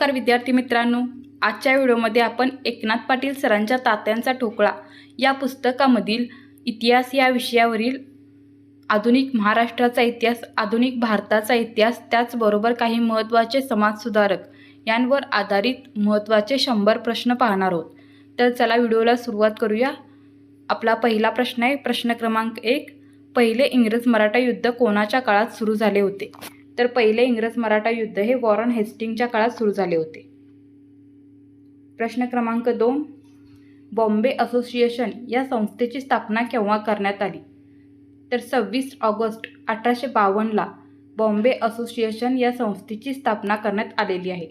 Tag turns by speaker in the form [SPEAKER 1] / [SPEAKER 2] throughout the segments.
[SPEAKER 1] नमस्कार विद्यार्थी मित्रांनो. आजच्या व्हिडिओमध्ये आपण एकनाथ पाटील सरांच्या तात्यांचा ठोकळा या पुस्तकामधील इतिहास या विषयावरील आधुनिक महाराष्ट्राचा इतिहास आधुनिक भारताचा इतिहास त्याचबरोबर काही महत्त्वाचे समाजसुधारक यांवर आधारित महत्त्वाचे शंभर प्रश्न पाहणार आहोत. तर चला व्हिडिओला सुरुवात करूया. आपला पहिला प्रश्न आहे प्रश्न क्रमांक एक. पहिले इंग्रज मराठा युद्ध कोणाच्या काळात सुरू झाले होते? तर पहिले इंग्रज मराठा युद्ध हे वॉरन हेस्टिंगच्या काळात सुरू झाले होते. प्रश्न क्रमांक दोन. बॉम्बे असोसिएशन या संस्थेची स्थापना केव्हा करण्यात आली? तर सव्वीस ऑगस्ट अठराशे बावन्नला बॉम्बे असोसिएशन या संस्थेची स्थापना करण्यात आलेली आहे.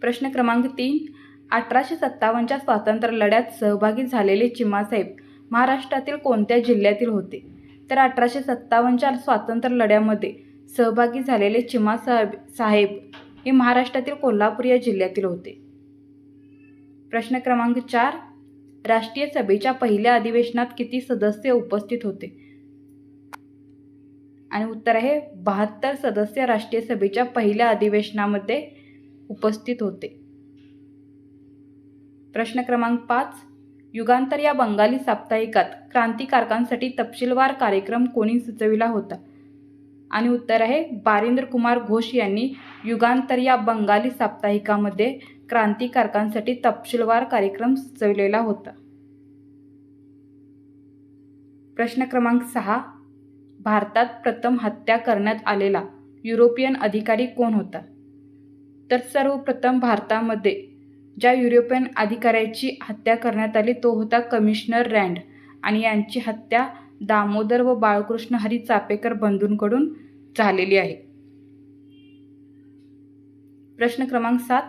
[SPEAKER 1] प्रश्न क्रमांक तीन. अठराशे सत्तावन्नच्या स्वातंत्र्य लढ्यात सहभागी झालेले चिमासाहेब महाराष्ट्रातील कोणत्या जिल्ह्यातील होते? तर अठराशे सत्तावन्नच्या स्वातंत्र्य लढ्यामध्ये सहभागी झालेले चिमा साहेब साहेब हे महाराष्ट्रातील कोल्हापूर या जिल्ह्यातील होते. प्रश्न क्रमांक चार. राष्ट्रीय सभेच्या पहिल्या अधिवेशनात किती सदस्य उपस्थित होते? आणि उत्तर आहे बहात्तर सदस्य राष्ट्रीय सभेच्या पहिल्या अधिवेशनामध्ये उपस्थित होते. प्रश्न क्रमांक पाच. युगांतर या बंगाली साप्ताहिकात क्रांतिकारकांसाठी तपशीलवार कार्यक्रम कोणी सुचविला होता? आणि उत्तर आहे बारिंद्र कुमार घोष यांनी युगांतर या बंगाली साप्ताहिकामध्ये क्रांतिकारकांसाठी तपशीलवार कार्यक्रम सुचविलेला होता. प्रश्न क्रमांक सहा. भारतात प्रथम हत्या करण्यात आलेला युरोपियन अधिकारी कोण होता? तर सर्वप्रथम भारतामध्ये ज्या युरोपियन अधिकाऱ्याची हत्या करण्यात आली तो होता कमिशनर रँड आणि यांची हत्या दामोदर व बाळकृष्ण हरी चापेकर बंधूंकडून झालेली आहे. प्रश्न क्रमांक सात.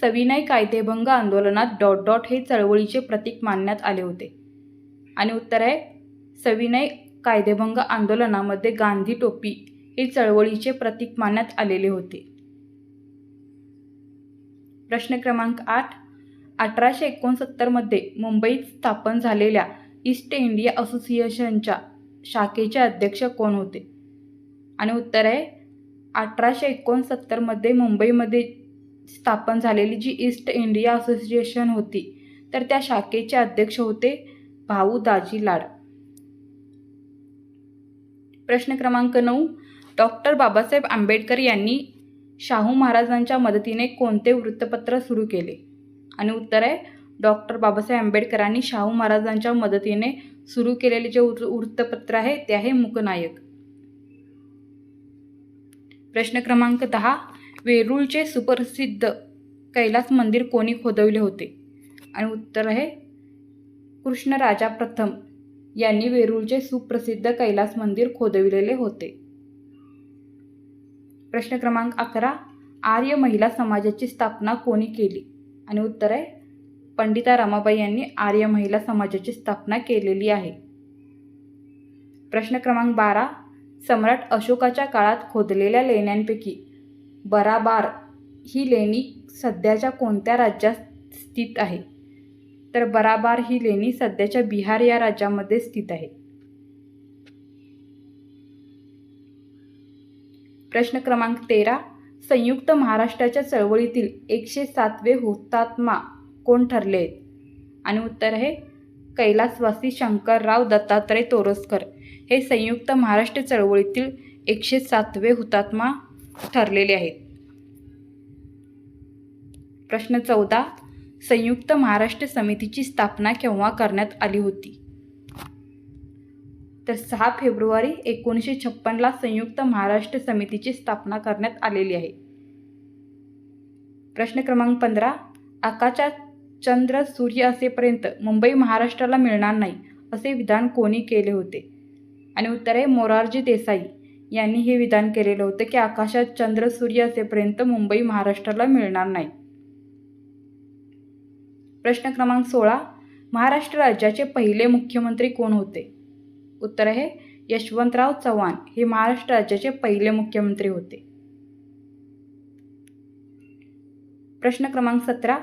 [SPEAKER 1] सविनय कायदेभंग आंदोलनात डॉट डॉट हे चळवळीचे प्रतीक मानण्यात आले होते. आणि उत्तर आहे सविनय कायदेभंग आंदोलनामध्ये गांधी टोपी हे चळवळीचे प्रतीक मानण्यात आलेले होते. प्रश्न क्रमांक आठ. अठराशे एकोणसत्तरमध्ये मुंबईत स्थापन झालेल्या ईस्ट इंडिया असोसिएशनच्या शाखेचे अध्यक्ष कोण होते? आणि उत्तर आहे अठराशे एकोणसत्तरमध्ये मुंबईमध्ये स्थापन झालेली जी ईस्ट इंडिया असोसिएशन होती तर त्या शाखेचे अध्यक्ष होते भाऊ दाजी लाड. प्रश्न क्रमांक नऊ. डॉक्टर बाबासाहेब आंबेडकर यांनी शाहू महाराजांच्या मदतीने कोणते वृत्तपत्र सुरू केले? आणि उत्तर आहे डॉक्टर बाबासाहेब आंबेडकरांनी शाहू महाराजांच्या मदतीने सुरू केलेले जे वृ वृत्तपत्र आहे ते आहे मुकनायक. प्रश्न क्रमांक दहा वेरूळचे सुप्रसिद्ध कैलास मंदिर कोणी खोदवले होते? आणि उत्तर आहे कृष्णराजा प्रथम यांनी वेरूळचे सुप्रसिद्ध कैलास मंदिर खोदविलेले होते. प्रश्न क्रमांक अकरा आर्य महिला समाजाची स्थापना कोणी केली? आणि उत्तर आहे पंडिता रमाबाई यांनी आर्य महिला समाजाची स्थापना केलेली आहे. प्रश्न क्रमांक बारा सम्राट अशोकाच्या काळात खोदलेल्या लेण्यांपैकी बराबार ही लेणी सध्याच्या कोणत्या राज्यात स्थित आहे? तर बराबार ही लेणी सध्याच्या बिहार या राज्यामध्ये स्थित आहे. प्रश्न क्रमांक तेरा संयुक्त महाराष्ट्राच्या चळवळीतील एकशे सातवे हुतात्मा कोण ठरले? आणि उत्तर आहे कैलासवासी शंकरराव दत्तात्रय तोरसकर. हे संयुक्त महाराष्ट्र चळवळीतील एकशे सातवे हुतात्मा ठरलेले आहेत. प्रश्न चौदा संयुक्त महाराष्ट्र समितीची स्थापना केव्हा करण्यात आली होती? तर सहा फेब्रुवारी एकोणीसशे छप्पनला संयुक्त महाराष्ट्र समितीची स्थापना करण्यात आलेली आहे. प्रश्न क्रमांक पंधरा आकाशात चंद्र सूर्य असेपर्यंत मुंबई महाराष्ट्राला मिळणार नाही असे विधान कोणी केले होते? आणि उत्तर आहे मोरारजी देसाई यांनी हे विधान केलेलं होतं की आकाशात चंद्र सूर्य असेपर्यंत मुंबई महाराष्ट्राला मिळणार नाही. प्रश्न क्रमांक सोळा महाराष्ट्र राज्याचे पहिले मुख्यमंत्री कोण होते? उत्तर आहे यशवंतराव चव्हाण हे महाराष्ट्र राज्याचे पहिले मुख्यमंत्री होते. प्रश्न क्रमांक सतरा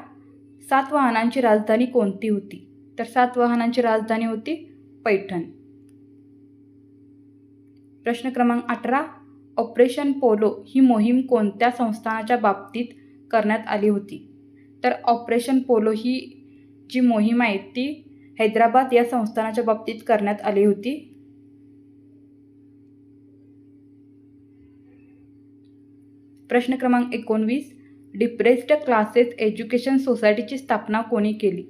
[SPEAKER 1] सातवाहनांची राजधानी कोणती होती? तर सातवाहनांची राजधानी होती पैठण. प्रश्न क्रमांक अठरा ऑपरेशन पोलो ही मोहीम कोणत्या संस्थानाच्या बाबतीत करण्यात आली होती? तर ऑपरेशन पोलो ही जी मोहीम आहे ती हैदराबाद या संस्थानाच्या बाबतीत करण्यात आली होती. प्रश्न क्रमांक एकोणवीस. डिप्रेस्ड क्लासेस एज्युकेशन सोसायटीची स्थापना कोणी केली?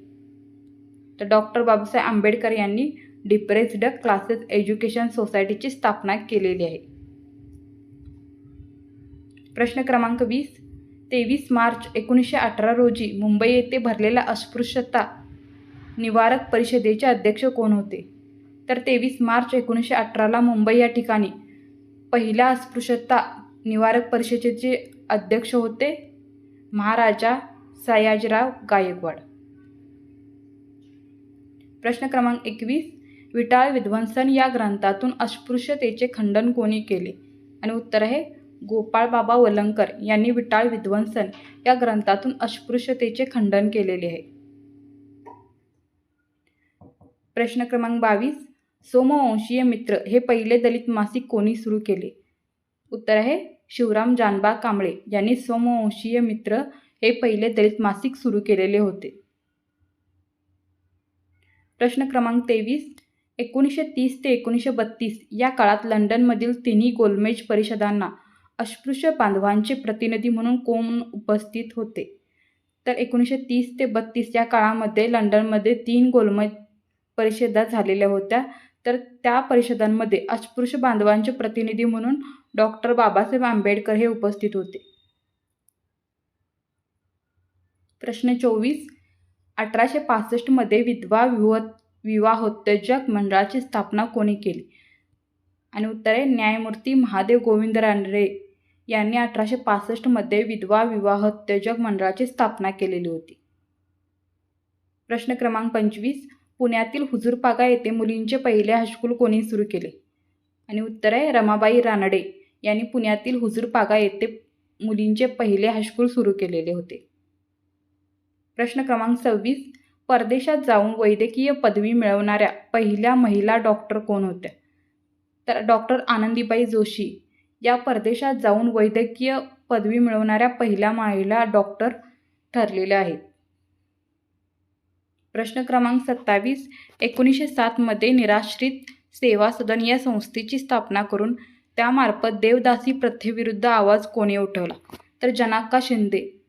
[SPEAKER 1] तर डॉक्टर बाबासाहेब आंबेडकर यांनी डिप्रेस्ड क्लासेस एज्युकेशन सोसायटीची स्थापना केलेली आहे. प्रश्न क्रमांक वीस. तेवीस मार्च एकोणीसशे अठरा रोजी मुंबई येथे भरलेल्या अस्पृश्यता निवारक परिषदेचे अध्यक्ष कोण होते? तर तेवीस मार्च एकोणीसशे अठराला मुंबई या ठिकाणी पहिल्या अस्पृश्यता निवारक परिषदेचे अध्यक्ष होते महाराजा सयाजीराव गायकवाड. प्रश्न क्रमांक एकवीस विटाळ विध्वंसन या ग्रंथातून अस्पृश्यतेचे खंडन कोणी केले? आणि उत्तर आहे गोपाळ बाबा वलंकर यांनी विटाळ विध्वंसन या ग्रंथातून अस्पृश्यतेचे खंडन केलेले आहे. प्रश्न क्रमांक बावीस. सोमवंशीय मित्र हे पहिले दलित मासिक कोणी सुरू केले? उत्तर आहे शिवराम जानबा कांबळे यांनी सोमवंशीय मित्र हे पहिले दलित मासिक सुरू केलेले होते. प्रश्न क्रमांक तेवीस. एकोणीसशे तीस ते एकोणीसशे बत्तीस या काळात लंडनमधील तिन्ही गोलमेज परिषदांना अस्पृश्य बांधवांचे प्रतिनिधी म्हणून कोण उपस्थित होते? तर एकोणीसशे तीस ते बत्तीस या काळामध्ये लंडनमध्ये तीन गोलमेज परिषदा झालेल्या होत्या. तर त्या परिषदांमध्ये अस्पृश्य बांधवांचे प्रतिनिधी म्हणून डॉक्टर बाबासाहेब आंबेडकर हे उपस्थित होते. प्रश्न चोवीस. अठराशे पासष्टमध्ये विधवा विव विवाहोत्तेजक मंडळाची स्थापना कोणी केली? आणि उत्तर. आहे न्यायमूर्ती महादेव गोविंद रानडे यांनी अठराशे पासष्टमध्ये विधवा विवाहोत्तेजक मंडळाची स्थापना केलेली होती. प्रश्न क्रमांक पंचवीस. पुण्यातील हुजूरपागा येथे मुलींचे पहिले हायस्कूल कोणी सुरू केले? आणि उत्तर आहे रमाबाई रानडे यांनी पुण्यातील हुजूरपागा येथे मुलींचे पहिले हायस्कूल सुरू केलेले होते. प्रश्न क्रमांक सव्वीस परदेशात जाऊन वैद्यकीय पदवी मिळवणाऱ्या पहिल्या महिला डॉक्टर कोण होत्या? तर डॉक्टर आनंदीबाई जोशी. या परदेशात जाऊन वैद्यकीय पदवी मिळवणाऱ्या पहिल्या महिला डॉक्टर ठरलेल्या आहेत. प्रश्न क्रमांक सत्तावीस एकोणीसशे सातमध्ये निराश्रित सेवा सदन या संस्थेची स्थापना करून त्यामार्फत देवदासी प्रथेविरुद्ध आवाज कोणी उठवला? तर जनाक्का शिंदे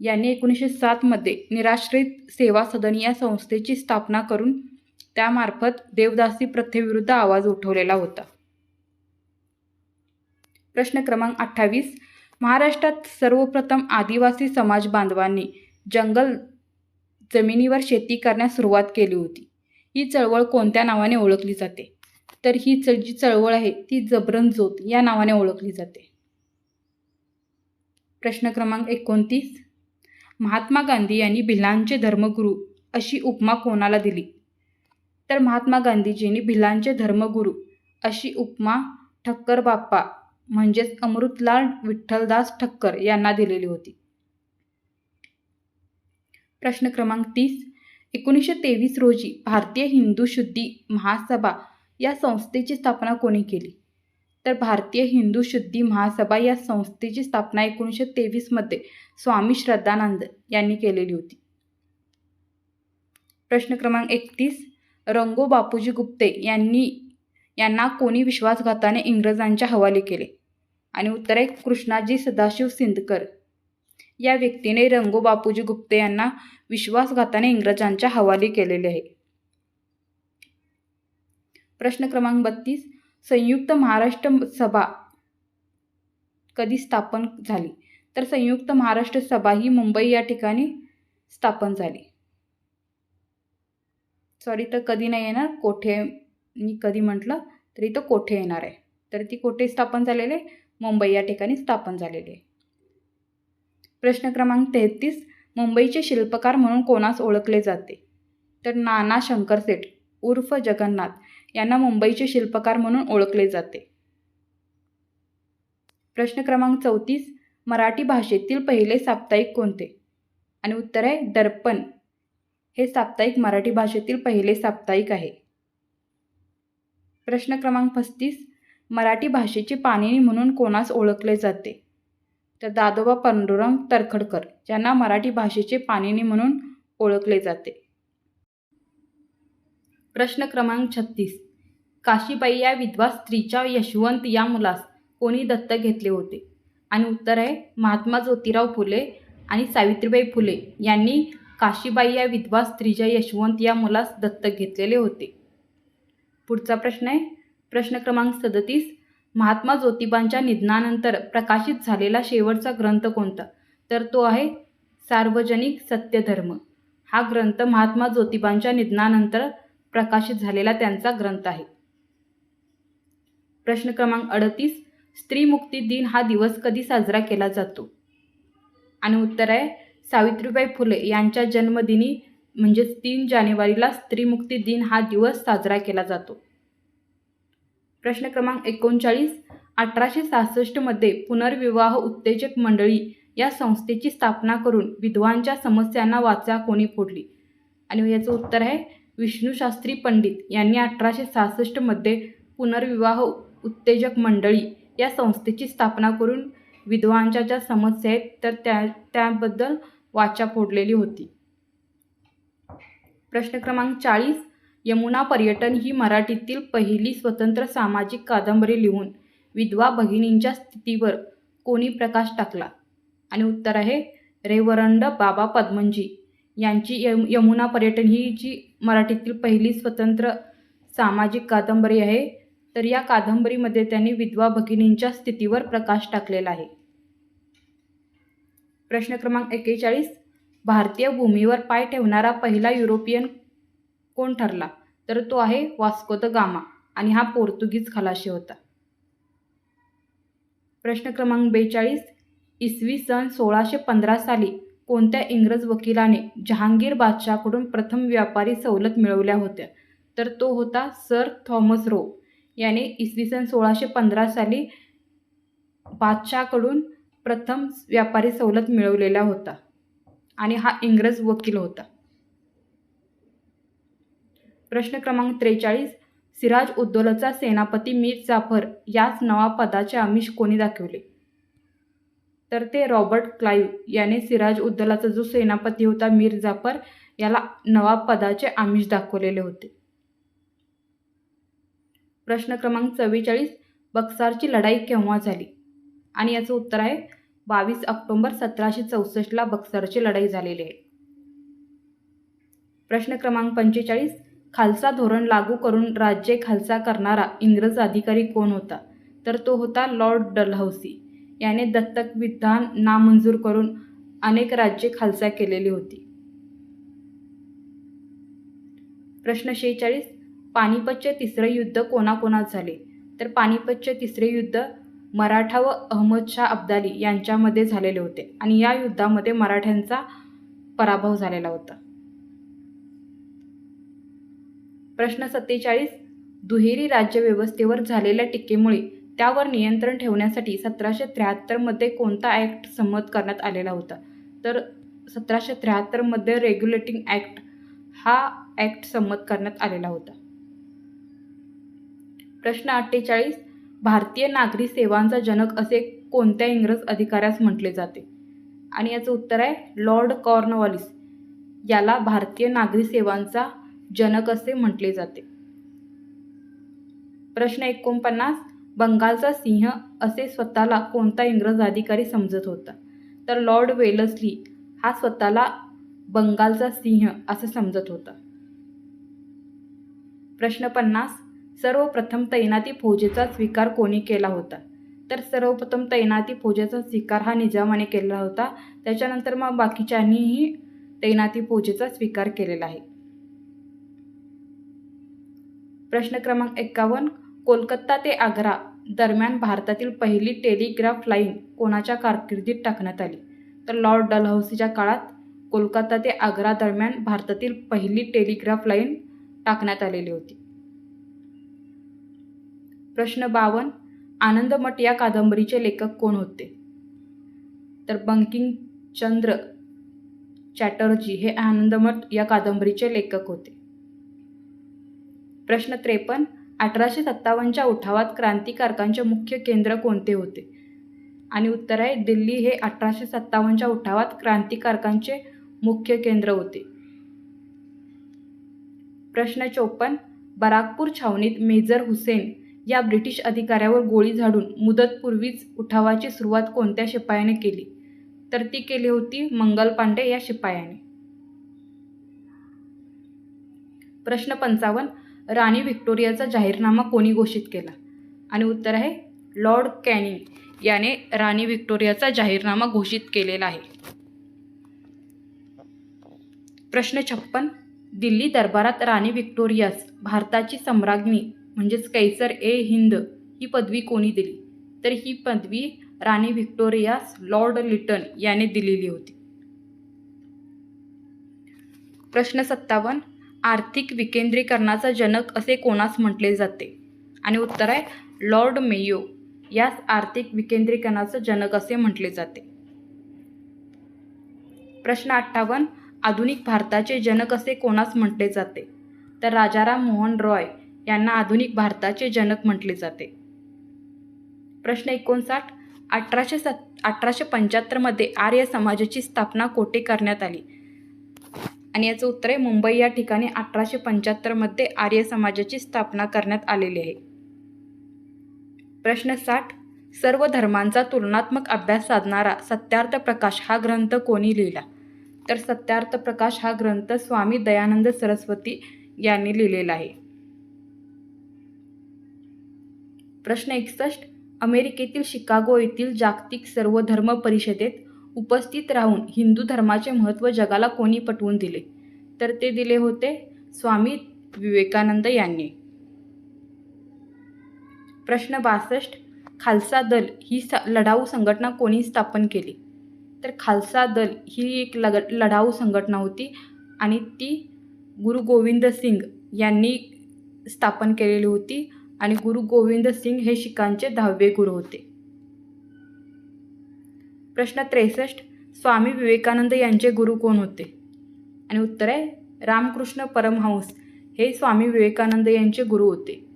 [SPEAKER 1] यांनी एकोणीसशे सातमध्ये निराश्रित सेवा सदन या संस्थेची स्थापना करून त्यामार्फत देवदासी प्रथेविरुद्ध आवाज उठवलेला होता. प्रश्न क्रमांक अठ्ठावीस महाराष्ट्रात सर्वप्रथम आदिवासी समाज बांधवांनी जंगल जमिनीवर शेती करण्यास सुरुवात केली होती. ही चळवळ कोणत्या नावाने ओळखली जाते? तर ही चळ जी चळवळ आहे ती जबरनजोत या नावाने ओळखली जाते. प्रश्न क्रमांक एकोणतीस. महात्मा गांधी यांनी भिलांचे धर्मगुरू अशी उपमा कोणाला दिली? तर महात्मा गांधीजींनी भिलांचे धर्मगुरू अशी उपमा ठक्कर बाप्पा म्हणजेच अमृतलाल विठ्ठलदास ठक्कर यांना दिलेली होती. प्रश्न क्रमांक तीस. एकोणीसशे तेवीस रोजी भारतीय हिंदू शुद्धी महासभा या संस्थेची स्थापना कोणी केली? तर भारतीय हिंदू शुद्धी महासभा या संस्थेची स्थापना एकोणीसशे तेवीसमध्ये स्वामी श्रद्धानंद यांनी केलेली होती. प्रश्न क्रमांक एकतीस. रंगो बापूजी गुप्ते यांनी यांना कोणी विश्वासघाताने इंग्रजांच्या हवाले केले? आणि उत्तर आहे कृष्णाजी सदाशिव सिंदकर. या व्यक्तीने रंगो बापूजी गुप्ते यांना विश्वासघाताने इंग्रजांच्या हवाली केलेले आहे. प्रश्न क्रमांक बत्तीस. संयुक्त महाराष्ट्र सभा कधी स्थापन झाली? तर संयुक्त महाराष्ट्र सभा ही मुंबई या ठिकाणी स्थापन झाली. सॉरी तर कधी नाही येणार? कोठे? मी कधी म्हटलं? तरी तर कोठे येणार आहे? तर ती कोठे स्थापन झालेले मुंबई या ठिकाणी स्थापन झालेली आहे. प्रश्न क्रमांक तेहतीस मुंबईचे शिल्पकार म्हणून कोणास ओळखले जाते? तर नाना शंकरसेठ उर्फ जगन्नाथ यांना मुंबईचे शिल्पकार म्हणून ओळखले जाते. प्रश्न क्रमांक चौतीस मराठी भाषेतील पहिले साप्ताहिक कोणते? आणि उत्तर आहे दर्पण. हे साप्ताहिक मराठी भाषेतील पहिले साप्ताहिक आहे. प्रश्न क्रमांक पस्तीस मराठी भाषेची पाणिनी म्हणून कोणास ओळखले जाते? तर दादोबा पांडुरंग तरखडकर ज्यांना मराठी भाषेचे पाणिनी म्हणून ओळखले जाते. प्रश्न क्रमांक छत्तीस. काशीबाई या विधवा स्त्रीच्या यशवंत या मुलास कोणी दत्तक घेतले होते? आणि उत्तर आहे महात्मा ज्योतिराव फुले आणि सावित्रीबाई फुले यांनी काशीबाई या विधवा स्त्रीच्या यशवंत या मुलास दत्तक घेतलेले होते. पुढचा प्रश्न आहे प्रश्न क्रमांक सदतीस. महात्मा ज्योतिबांच्या निधनानंतर प्रकाशित झालेला शेवटचा ग्रंथ कोणता? तर तो आहे सार्वजनिक सत्यधर्म. हा ग्रंथ महात्मा ज्योतिबांच्या निधनानंतर प्रकाशित झालेला त्यांचा ग्रंथ आहे. प्रश्न क्रमांक अडतीस स्त्री मुक्ती दिन हा दिवस कधी साजरा केला जातो? आणि उत्तर आहे सावित्रीबाई फुले यांच्या जन्मदिनी म्हणजेच तीन जानेवारीला स्त्रीमुक्ती दिन हा दिवस साजरा केला जातो. प्रश्न क्रमांक एकोणचाळीस अठराशे सहासष्टमध्ये पुनर्विवाह उत्तेजक मंडळी या संस्थेची स्थापना करून विधवांच्या समस्यांना वाचा कोणी फोडली? आणि याचं उत्तर आहे विष्णूशास्त्री पंडित यांनी अठराशे सहासष्टमध्ये पुनर्विवाह उत्तेजक मंडळी या संस्थेची स्थापना करून विधवांच्या ज्या समस्या आहेत तर त्या त्याबद्दल वाचा फोडलेली होती. प्रश्न क्रमांक चाळीस यमुना पर्यटन ही मराठीतील पहिली स्वतंत्र सामाजिक कादंबरी लिहून विधवा भगिनींच्या स्थितीवर कोणी प्रकाश टाकला? आणि उत्तर आहे रेवरंड बाबा पद्मनजी यांची यम यमुना पर्यटन ही जी मराठीतील पहिली स्वतंत्र सामाजिक कादंबरी आहे तर या कादंबरीमध्ये त्यांनी विधवा भगिनींच्या स्थितीवर प्रकाश टाकलेला आहे. प्रश्न क्रमांक एक्केचाळीस भारतीय भूमीवर पाय ठेवणारा पहिला युरोपियन कोण ठरला? तर तो आहे वास्को द गामा आणि हा पोर्तुगीज खलाशी होता. प्रश्न क्रमांक बेचाळीस. इसवी सन सोळाशे पंधरा साली कोणत्या इंग्रज वकिलाने जहांगीर बादशाहकडून प्रथम व्यापारी सवलत मिळवल्या होत्या? तर तो होता सर थॉमस रो. याने इसवी सन सोळाशे पंधरा साली बादशाहकडून प्रथम व्यापारी सवलत मिळवलेला होता आणि हा इंग्रज वकील होता. प्रश्न क्रमांक त्रेचाळीस सिराज उद्दोलचा सेनापती मीर जाफर याच नवा पदाचे आमिष कोणी दाखवले? तर ते रॉबर्ट क्लाईव्ह याने सिराज उद्दौलाचा जो सेनापती होता मीर जाफर याला नवा पदाचे आमिष दाखवलेले होते. प्रश्न क्रमांक चव्वेचाळीस बक्सारची लढाई केव्हा झाली? आणि याचं उत्तर आहे बावीस ऑक्टोंबर सतराशे चौसष्टला बक्सरची लढाई झालेली आहे. प्रश्न क्रमांक पंचेचाळीस खालसा धोरण लागू करून राज्य खालसा करणारा इंग्रज अधिकारी कोण होता? तर तो होता लॉर्ड डलहौसी. याने दत्तक विधान नामंजूर करून अनेक राज्ये खालसा केलेली होती. प्रश्न शेहेचाळीस. पानिपतचे तिसरे युद्ध कोणाकोणात झाले? तर पानिपतचे तिसरे युद्ध मराठा व अहमदशाह अब्दाली यांच्यामध्ये झालेले होते आणि या युद्धामध्ये मराठ्यांचा पराभव झालेला होता. प्रश्न सत्तेचाळीस दुहेरी राज्यव्यवस्थेवर झालेल्या टीकेमुळे त्यावर नियंत्रण ठेवण्यासाठी सतराशे त्र्याहत्तरमध्ये कोणता ॲक्ट संमत करण्यात आलेला होता? तर सतराशे त्र्याहत्तरमध्ये रेग्युलेटिंग ॲक्ट हा ॲक्ट संमत करण्यात आलेला होता. प्रश्न अठ्ठेचाळीस भारतीय नागरी सेवांचा जनक असे कोणत्या इंग्रज अधिकाऱ्यास म्हटले जाते? आणि याचं उत्तर आहे लॉर्ड कॉर्नवॉलिस. याला भारतीय नागरी सेवांचा जनक असे म्हटले जाते. प्रश्न एकोणपन्नास बंगालचा सिंह असे स्वतःला कोणता इंग्रज अधिकारी समजत होता? तर लॉर्ड वेलस्ली हा स्वतःला बंगालचा सिंह असं समजत होता. प्रश्न पन्नास सर्वप्रथम तैनाती फौजेचा स्वीकार कोणी केला होता? तर सर्वप्रथम तैनाती फौजेचा स्वीकार हा निजामाने केलेला होता. त्याच्यानंतर मग बाकीच्यांनीही तैनाती फौजेचा स्वीकार केलेला आहे. प्रश्न क्रमांक एक्कावन्न कोलकाता ते आग्रा दरम्यान भारतातील पहिली टेलिग्राफ लाईन कोणाच्या कारकिर्दीत टाकण्यात आली? तर लॉर्ड डलहौसीच्या काळात कोलकाता ते आग्रा दरम्यान भारतातील पहिली टेलिग्राफ लाईन टाकण्यात आलेली होती. प्रश्न बावन आनंदमठ या कादंबरीचे लेखक कोण होते? तर बंकिमचंद्र चॅटर्जी हे आनंदमठ या कादंबरीचे लेखक होते. प्रश्न त्रेपन्न. अठराशे सत्तावन्नच्या उठावात क्रांतिकारकांचे मुख्य केंद्र कोणते होते? आणि उत्तर आहे दिल्ली हे अठराशे सत्तावन्नच्या उठावात क्रांतिकारकांचे मुख्य केंद्र होते. प्रश्न चोपन्न. बराकपूर छावणीत मेजर हुसेन या ब्रिटिश अधिकाऱ्यावर गोळी झाडून मुदतपूर्वीच उठावाची सुरुवात कोणत्या शिपायाने केली? तर ती केली होती मंगल पांडे या शिपायाने. प्रश्न पंचावन्न. राणी व्हिक्टोरियाचा जाहीरनामा कोणी घोषित केला? आणि उत्तर आहे लॉर्ड कॅनिंग याने राणी व्हिक्टोरियाचा जाहीरनामा घोषित केलेला आहे. प्रश्न छप्पन. दिल्ली दरबारात राणी व्हिक्टोरियास भारताची सम्राज्ञी म्हणजेच कैसर ए हिंद ही पदवी कोणी दिली? तर ही पदवी राणी व्हिक्टोरियास लॉर्ड लिटन याने दिलेली होती. प्रश्न सत्तावन्न. आर्थिक विकेंद्रीकरणाचा जनक असे कोणास म्हटले जाते? आणि उत्तर आहे लॉर्ड मेयो यास आर्थिक विकेंद्रीकरणाचं जनक असे म्हटले जाते. प्रश्न अठ्ठावन्न आधुनिक भारताचे जनक असे कोणास म्हटले जाते? तर राजाराम मोहन रॉय यांना आधुनिक भारताचे जनक म्हटले जाते. प्रश्न एकोणसाठ अठराशे सत् अठराशे पंच्याहत्तरमध्ये आर्य समाजाची स्थापना कोठे करण्यात आली? आणि याचं उत्तर आहे मुंबई या ठिकाणी अठराशे पंच्याहत्तरमध्ये आर्य समाजाची स्थापना करण्यात आलेली आहे. प्रश्न साठ सर्व धर्मांचा तुलनात्मक अभ्यास साधणारा सत्यार्थ प्रकाश हा ग्रंथ कोणी लिहिला? तर सत्यार्थ प्रकाश हा ग्रंथ स्वामी दयानंद सरस्वती यांनी लिहिलेला आहे. प्रश्न एकसष्ट अमेरिकेतील शिकागो येथील जागतिक सर्व धर्म परिषदेत उपस्थित राहून हिंदू धर्माचे महत्त्व जगाला कोणी पटवून दिले? तर ते दिले होते स्वामी विवेकानंद यांनी. प्रश्न बासष्ट. खालसा दल ही स लढाऊ संघटना कोणी स्थापन केली? तर खालसा दल ही एक लग लढाऊ संघटना होती आणि ती गुरु गोविंद सिंग यांनी स्थापन केलेली होती आणि गुरु गोविंद सिंग हे शिखांचे दहावे गुरु होते. प्रश्न त्रेसष्ट स्वामी विवेकानंद यांचे गुरु कोण होते? आणि उत्तर आहे रामकृष्ण परमहंस हे स्वामी विवेकानंद यांचे गुरु होते.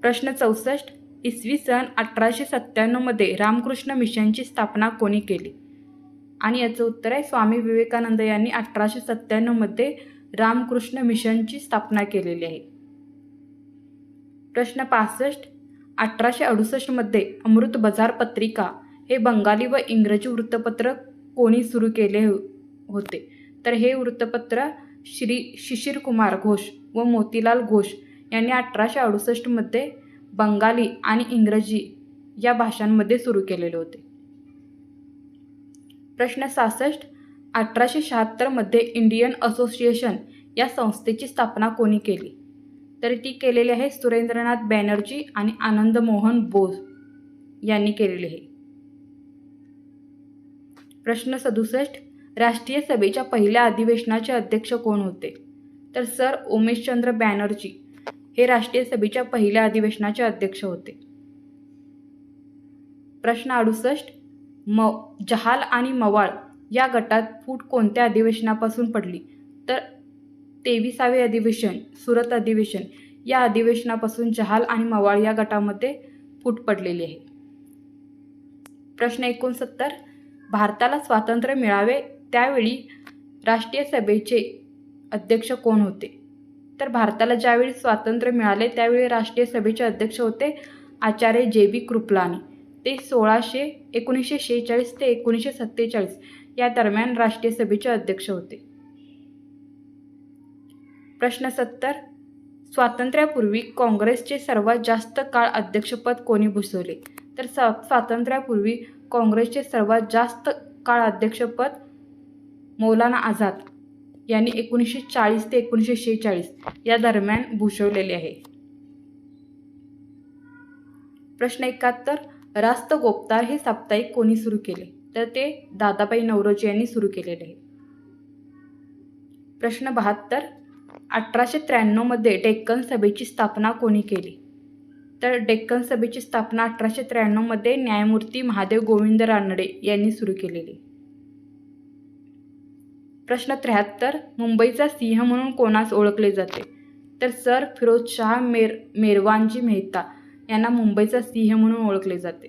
[SPEAKER 1] प्रश्न चौसष्ट इसवी सन अठराशे सत्त्याण्णवमध्ये रामकृष्ण मिशनची स्थापना कोणी केली? आणि याचं उत्तर आहे स्वामी विवेकानंद यांनी अठराशे सत्त्याण्णवमध्ये रामकृष्ण मिशनची स्थापना केलेली आहे. प्रश्न पासष्ट अठराशे अडुसष्टमध्ये अमृत बजार पत्रिका हे बंगाली व इंग्रजी वृत्तपत्र कोणी सुरू केले हो- होते? तर हे वृत्तपत्र श्री शिशिर कुमार घोष व मोतीलाल घोष यांनी अठराशे अडुसष्टमध्ये बंगाली आणि इंग्रजी या भाषांमध्ये सुरू केलेले होते. प्रश्न सहासष्ट अठराशे शहात्तरमध्ये इंडियन असोसिएशन या संस्थेची स्थापना कोणी केली? तर ती केलेली आहे सुरेंद्रनाथ बॅनर्जी आणि आनंद मोहन बोस यांनी केलेली आहे. प्रश्न सदुसष्ट राष्ट्रीय सभेच्या पहिल्या अधिवेशनाचे अध्यक्ष कोण होते? तर सर उमेशचंद्र बॅनर्जी हे राष्ट्रीय सभेच्या पहिल्या अधिवेशनाचे अध्यक्ष होते. प्रश्न अडुसष्ट म जहाल आणि मवाळ या गटात फूट कोणत्या अधिवेशनापासून पडली? तर तेविसावे अधिवेशन सुरत अधिवेशन या अधिवेशनापासून जहाल आणि मवाळ या गटामध्ये फूट पडलेली आहे. प्रश्न एकोणसत्तर भारताला स्वातंत्र्य मिळावे त्यावेळी राष्ट्रीय सभेचे अध्यक्ष कोण होते? तर भारताला ज्यावेळी स्वातंत्र्य मिळाले त्यावेळी राष्ट्रीय सभेचे अध्यक्ष होते आचार्य जे बी कृपलानी. ते सोळाशे एकोणीसशे शेहेचाळीस ते एकोणीसशे सत्तेचाळीस या दरम्यान राष्ट्रीय सभेचे अध्यक्ष होते. प्रश्न सत्तर. स्वातंत्र्यापूर्वी काँग्रेसचे सर्वात जास्त काळ अध्यक्षपद कोणी भूषवले? तर स स्वातंत्र्यापूर्वी काँग्रेसचे सर्वात जास्त काळ अध्यक्षपद मौलाना आझाद यांनी एकोणीसशे चाळीस ते एकोणीसशे शेहेचाळीस या दरम्यान भूषवलेले आहे. प्रश्न एकाहत्तर. रास्त गोप्तार हे साप्ताहिक कोणी सुरू केले? तर ते दादाबाई नवरोजी यांनी सुरू केलेले आहे. प्रश्न बहात्तर. अठराशे त्र्याण्णवमध्ये डेक्कन सभेची स्थापना कोणी केली? तर डेक्कन सभेची स्थापना अठराशे त्र्याण्णवमध्ये न्यायमूर्ती महादेव गोविंद रानडे यांनी सुरू केलेली. प्रश्न त्र्याहत्तर मुंबईचा सिंह म्हणून कोणास ओळखले जाते? तर सर फिरोजशाह मेर मेरवानजी मेहता यांना मुंबईचा सिंह म्हणून ओळखले जाते.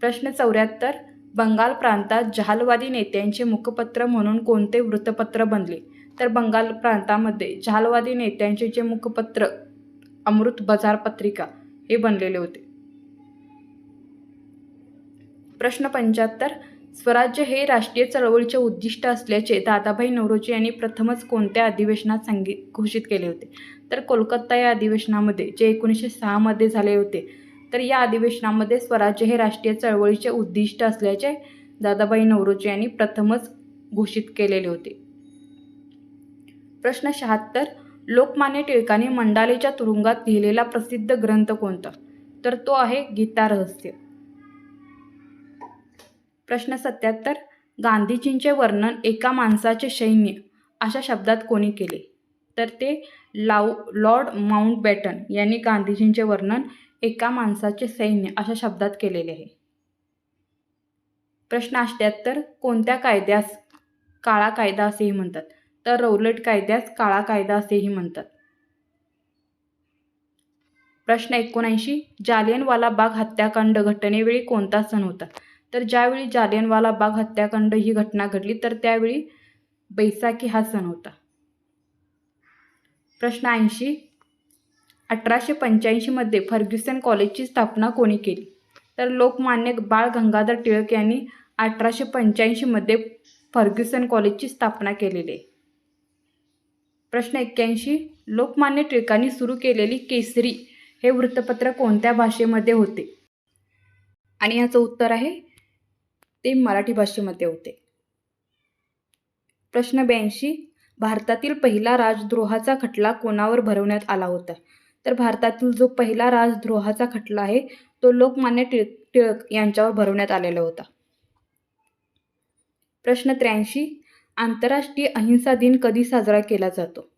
[SPEAKER 1] प्रश्न चौऱ्याहत्तर बंगाल प्रांतात जहालवादी नेत्यांचे मुखपत्र म्हणून कोणते वृत्तपत्र बनले? तर बंगाल प्रांतामध्ये जहालवादी नेत्यांचे जे मुखपत्र अमृत बाजार पत्रिका हे बनलेले होते. प्रश्न पंच्याहत्तर स्वराज्य हे राष्ट्रीय चळवळीचे उद्दिष्ट असल्याचे दादाभाई नौरोजी यांनी प्रथमच कोणत्या अधिवेशनात सांगि घोषित केले होते? तर कोलकाता या अधिवेशनामध्ये जे एकोणीसशे सहामध्ये झाले होते तर या अधिवेशनामध्ये स्वराज्य हे राष्ट्रीय चळवळीचे उद्दिष्ट असल्याचे दादाभाई नौरोजी यांनी प्रथमच घोषित केलेले होते. प्रश्न शहात्तर लोकमान्य टिळकांनी मंडालेच्या तुरुंगात लिहिलेला प्रसिद्ध ग्रंथ कोणता? तर तो आहे गीता रहस्य. प्रश्न सत्याहत्तर गांधीजींचे वर्णन एका माणसाचे सैन्य अशा शब्दात कोणी केले? तर ते लाव लॉर्ड माउंटबॅटन यांनी गांधीजींचे वर्णन एका माणसाचे सैन्य अशा शब्दात केलेले आहे. प्रश्न अष्ट्याहत्तर कोणत्या कायद्यास काळा कायदा असेही म्हणतात? तर रौलट कायद्यास काळा कायदा असेही म्हणतात. प्रश्न एकोणऐंशी जालियनवाला बाग हत्याकांड घटनेवेळी कोणता सण होता? तर ज्यावेळी जालियनवाला बाग हत्याकांड ही घटना घडली तर त्यावेळी बैसाखी हा सण होता. प्रश्न ऐंशी अठराशे पंच्याऐंशीमध्ये फर्ग्युसन कॉलेजची स्थापना कोणी केली? तर लोकमान्य बाळ गंगाधर टिळक यांनी अठराशे पंच्याऐंशीमध्ये फर्ग्युसन कॉलेजची स्थापना केलेली आहे. प्रश्न एक्क्याऐंशी. लोकमान्य टिळकांनी सुरू केलेली केसरी हे वृत्तपत्र कोणत्या भाषेमध्ये होते? आणि याचं उत्तर आहे ते मराठी भाषेमध्ये होते. प्रश्न ब्याऐंशी. भारतातील पहिला राजद्रोहाचा खटला कोणावर भरवण्यात आला होता? तर भारतातील जो पहिला राजद्रोहाचा खटला आहे तो लोकमान्य टिळक टिळक यांच्यावर भरवण्यात आलेला होता. प्रश्न त्र्याऐंशी. आंतरराष्ट्रीय अहिंसा दिन कधी साजरा केला जातो?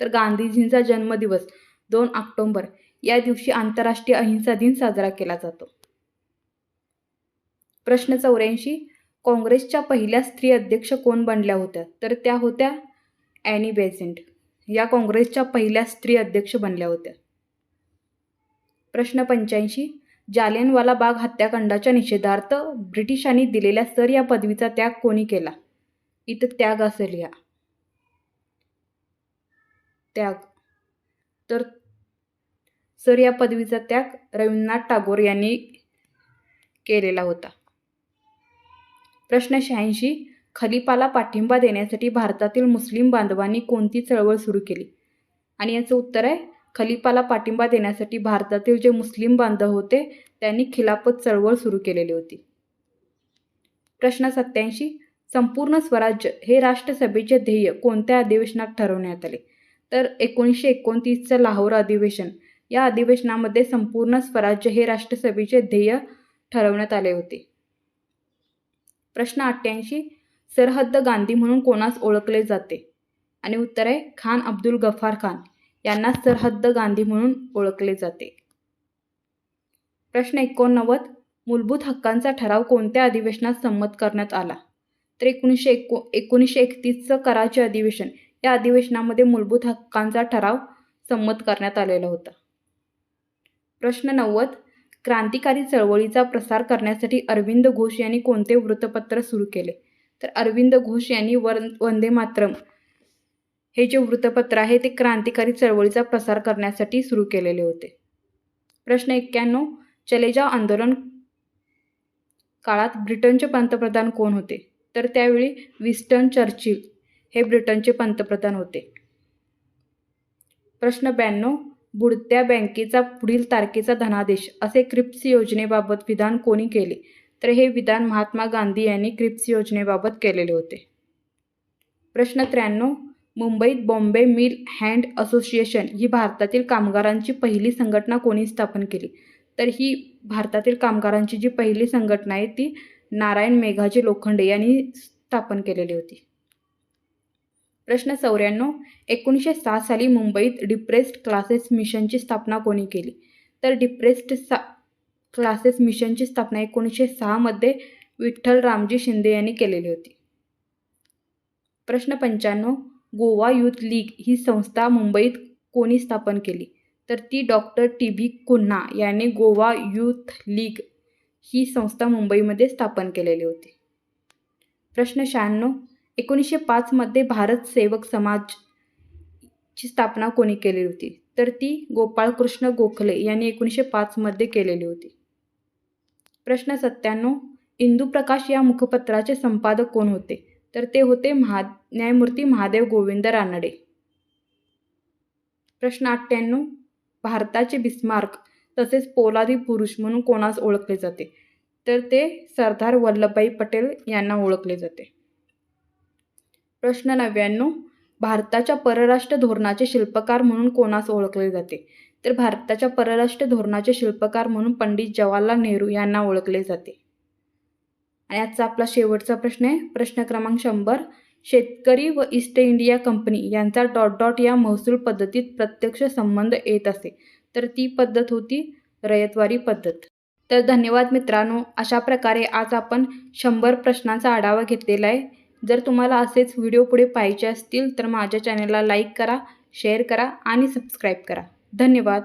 [SPEAKER 1] तर गांधीजींचा जन्मदिवस दोन ऑक्टोंबर या दिवशी आंतरराष्ट्रीय अहिंसा दिन साजरा केला जातो. प्रश्न चौऱ्याऐंशी काँग्रेसच्या पहिल्या स्त्री अध्यक्ष कोण बनल्या होत्या? तर त्या होत्या ॲनी बेझेंट. या काँग्रेसच्या पहिल्या स्त्री अध्यक्ष बनल्या होत्या. प्रश्न पंच्याऐंशी जालियनवाला बाग हत्याकांडाच्या निषेधार्थ ब्रिटिशांनी दिलेल्या सर या पदवीचा त्याग कोणी केला? इथं त्याग असेल या. त्याग. तर सर या पदवीचा त्याग रवींद्रनाथ टागोर यांनी केलेला होता. प्रश्न शहाऐंशी खलिपाला पाठिंबा देण्यासाठी भारतातील मुस्लिम बांधवांनी कोणती चळवळ सुरू केली? आणि याचं उत्तर आहे खलिपाला पाठिंबा देण्यासाठी भारतातील जे मुस्लिम बांधव होते त्यांनी खिलाफत चळवळ सुरू केलेली होती. प्रश्न सत्याऐंशी संपूर्ण स्वराज्य हे राष्ट्रसभेचे ध्येय कोणत्या अधिवेशनात ठरवण्यात आले? तर एकोणीसशे एकोणतीसचं लाहोर अधिवेशन. या अधिवेशनामध्ये संपूर्ण स्वराज्य हे राष्ट्रसभेचे ध्येय ठरवण्यात आले होते. प्रश्न अठ्ठ्याऐंशी. सरहद्द गांधी म्हणून कोणास ओळखले जाते? आणि उत्तर आहे खान अब्दुल गफार खान यांना सरहद्द गांधी म्हणून ओळखले जाते. प्रश्न एकोणनव्वद. मूलभूत हक्कांचा ठराव कोणत्या अधिवेशनात संमत करण्यात आला? तर एकोणीसशे एको एकोणीसशे एकतीसचं कराचे अधिवेशन या अधिवेशनामध्ये मूलभूत हक्कांचा ठराव संमत करण्यात आलेला होता. प्रश्न नव्वद क्रांतिकारी चळवळीचा प्रसार करण्यासाठी अरविंद घोष यांनी कोणते वृत्तपत्र सुरू केले? तर अरविंद घोष यांनी वर वंदे मातरम हे जे वृत्तपत्र आहे ते क्रांतिकारी चळवळीचा प्रसार करण्यासाठी सुरू केलेले होते. प्रश्न एक्क्याण्णव चलेजाव आंदोलन काळात ब्रिटनचे पंतप्रधान कोण होते? तर त्यावेळी विस्टन चर्चिल हे ब्रिटनचे पंतप्रधान होते. प्रश्न ब्याण्णव बुडत्या बँकेचा पुढील तारखेचा धनादेश असे क्रिप्स योजनेबाबत विधान कोणी केले? तर हे विधान महात्मा गांधी यांनी क्रिप्स योजनेबाबत केलेले होते. प्रश्न त्र्याण्णव मुंबईत बॉम्बे मिल हँड असोसिएशन ही भारतातील कामगारांची पहिली संघटना कोणी स्थापन केली? तर ही भारतातील कामगारांची जी पहिली संघटना आहे ती नारायण मेघाजी लोखंडे यांनी स्थापन केलेली होती. प्रश्न चौऱ्याण्णव एकोणीसशे सहा साली मुंबईत डिप्रेस्ड क्लासेस मिशनची स्थापना कोणी केली? तर डिप्रेस्ड सा क्लासेस मिशनची स्थापना एकोणीसशे सहामध्ये विठ्ठल रामजी शिंदे यांनी केलेली होती. प्रश्न पंच्याण्णव गोवा यूथ लीग ही संस्था मुंबईत कोणी स्थापन केली? तर ती डॉक्टर टी व्ही कुन्हा यांनी गोवा युथ लीग ही संस्था मुंबईमध्ये स्थापन केलेली होती. प्रश्न शहाण्णव एकोणीसशे पाचमध्ये भारत सेवक समाज ची स्थापना कोणी केली होती? तर ती गोपाळकृष्ण गोखले यांनी एकोणीसशे पाचमध्ये केलेली होती. प्रश्न सत्त्याण्णव इंदुप्रकाश या मुखपत्राचे संपादक कोण होते? तर ते होते महा न्यायमूर्ती महादेव गोविंद रानडे. प्रश्न अठ्ठ्याण्णव भारताचे बिस्मार्क तसेच पोलादी पुरुष म्हणून कोणास ओळखले जाते? तर ते सरदार वल्लभभाई पटेल यांना ओळखले जाते. प्रश्न नव्याण्णव. भारताच्या परराष्ट्र धोरणाचे शिल्पकार म्हणून कोणास ओळखले जाते? तर भारताच्या परराष्ट्र धोरणाचे शिल्पकार म्हणून पंडित जवाहरलाल नेहरू यांना ओळखले जाते. आणि आजचा आपला शेवटचा प्रश्न आहे. प्रश्न क्रमांक शंभर. शेतकरी व ईस्ट इंडिया कंपनी यांचा डॉट डॉट या महसूल पद्धतीत प्रत्यक्ष संबंध येत असे. तर ती पद्धत होती रयतवारी पद्धत. तर धन्यवाद मित्रांनो अशा प्रकारे आज आपण शंभर प्रश्नांचा आढावा घेतलेला आहे. जर तुम्हाला असेच व्हिडिओ पुढे पाहिजे असतील तर माझ्या चॅनलला लाईक करा शेअर करा आणि सबस्क्राईब करा. धन्यवाद.